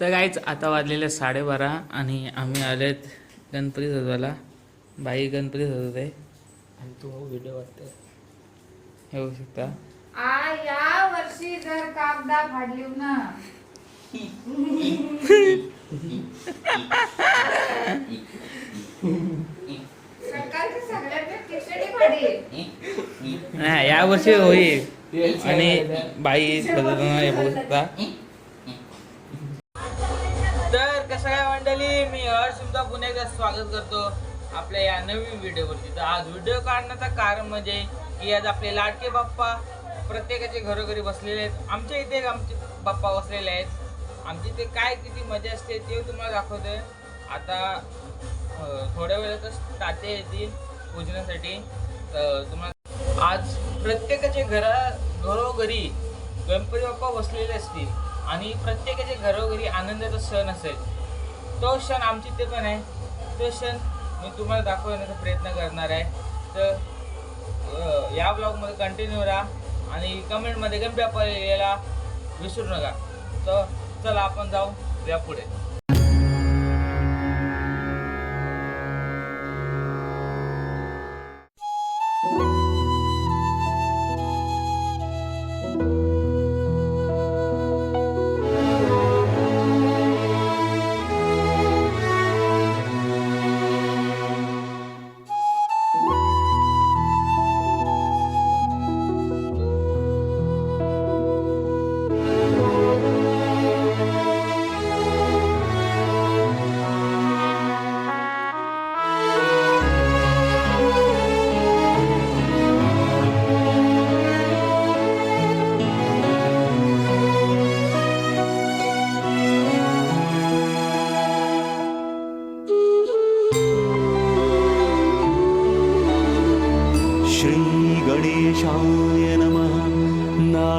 तर काहीच आता वाजलेले साडेबारा आणि आम्ही आलेत गणपती सजवायला. बाई गणपती सजवते आणि तू व्हिडिओ वाटते हे होऊ शकता. आ या वर्षी जर कागदा फाडली ना. खिचडी फाडी नाही यावर्षी होईल. आणि बाई बघू शकता. सगळ्या कसं मंडळी मी हर्ष तुमचा पुन्हा एकदा स्वागत करतो आपल्या या नवीन व्हिडिओवरती. तर आज व्हिडिओ काढण्याचं कारण म्हणजे की आज आपले लाडके बाप्पा प्रत्येकाचे घरोघरी बसलेले आहेत. आमच्या इथे एक आमचे बाप्पा बसलेले आहेत. आमच्या इथे काय किती मजा असते ते तुम्हाला दाखवतोय. आता थोड्या वेळातच ताते येतील पूजनासाठी. तर तुम्हाला आज प्रत्येकाच्या घरा घरोघरी गणपती बाप्पा बसलेले असतील. आणि प्रत्येकाच्या घरोघरी आनंदाचा सण असेल. तो क्षण आमची इथे पण आहे. तो क्षण मी तुम्हाला दाखवण्याचा प्रयत्न करणार आहे. तर या ब्लॉगमध्ये कंटिन्यू राहा आणि कमेंटमध्ये गंभीर बाप्पा यायला विसरू नका. तर चला आपण जाऊ. या पुढे.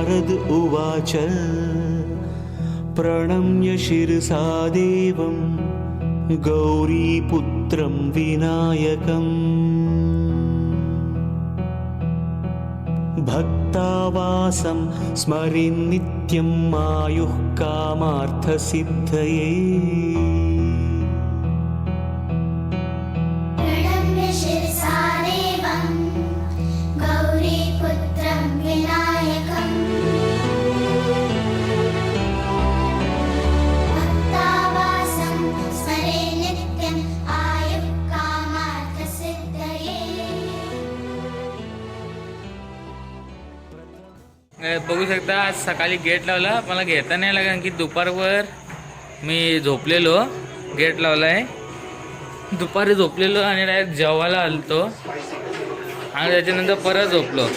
नारद उवाच। प्रणम्य शिरसा देवं गौरीपुत्रं विनायकम्। भक्तावासं स्मरिन्नित्यं आयुः कामार्थसिद्धये बघू शकता आज सकाळी गेट लावला. मला घेता नाही आला कारण की दुपारवर मी झोपलेलो. गेट लावलाय. दुपारी झोपलेलो आणि डायरेक्ट जेवायला आलतो. आणि त्याच्यानंतर परत झोपलो.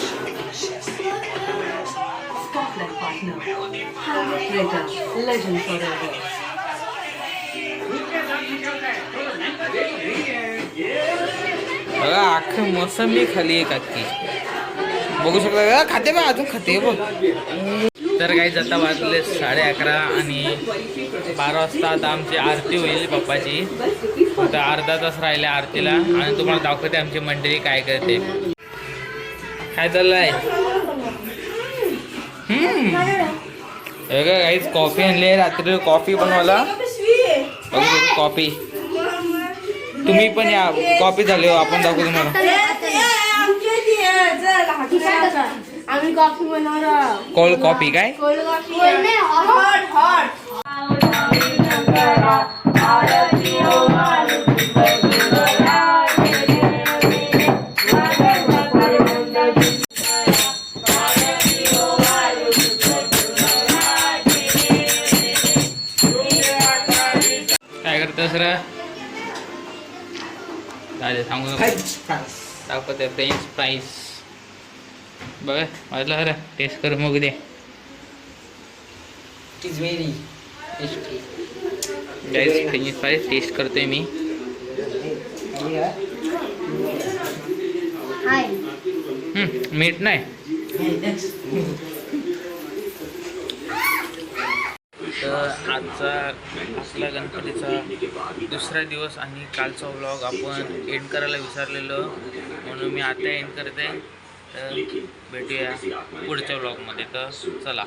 बघा अख्खी मोसंबी खाली आहे काकी. बघू शकता. का खाते बा अजून खाते बघ. तर काही जाता वाजले साडे अकरा आणि बारा वाजता आता आमची आरती होईल पप्पाची. आता अर्धा तास राहिले आरतीला आणि तुम्हाला दाखवते आमची मंडळी काय करते. काय चाललंय? आहे हे काहीच कॉफी आणली आहे रात्री. कॉफी बनवायला. बघू कॉफी तुम्ही पण या. कॉफी झाली हो आपण दाखवू तुम्हाला. आम्ही कॉफी बनवणार कोल्ड कॉफी काय? कोल्ड कॉफी हॉट हॉट काय करतोस रे चालेल सांगू नको दाखवते फ्रेंच फ्राईस बघ वाजलं खरं. टेस्ट करून मग दे. गाईस फ्रेंच टेस्ट करतोय मी. मीठ नाही. तर आजचा आपला गणपतीचा दुसरा दिवस आणि कालचा व्लॉग आपण एंड करायला विसरलेलो. म्हणून मी आता एंड करते. तर भेटूया पुढच्या व्लॉगमध्ये तर चला.